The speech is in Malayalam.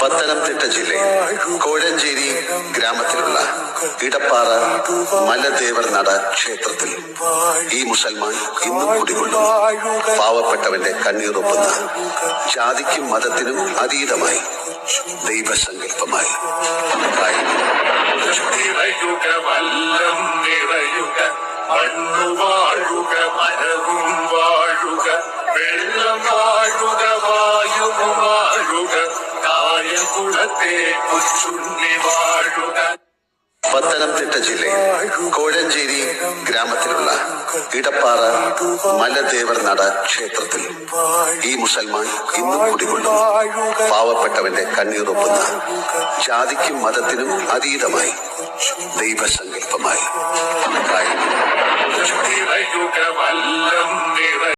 പത്തനംതിട്ട ജില്ലയിൽ കോഴഞ്ചേരി ഗ്രാമത്തിലുള്ള ഇടപ്പാറ മലദേവർ നട ക്ഷേത്രത്തിൽ ഈ മുസൽമാൻ ഇന്നും കുടികൊള്ളുന്നു. പാവപ്പെട്ടവന്റെ കണ്ണീറൊപ്പുന്ന ജാതിക്കും മതത്തിനും അതീതമായി ദൈവസങ്കല്പമായി. മണ്ണു വാഴുക പത്തനംതിട്ട ജില്ലയിൽ കോഴഞ്ചേരി ഗ്രാമത്തിലുള്ള ഇടപ്പാറ മലദേവർ നട ക്ഷേത്രത്തിൽ ഈ മുസൽമാൻ ഇന്നും കുടികൊള്ളുന്നു. പാവപ്പെട്ടവന്റെ കണ്ണീറൊപ്പുന്ന ജാതിക്കും മതത്തിനും അതീതമായി ദൈവസങ്കല്പമായി.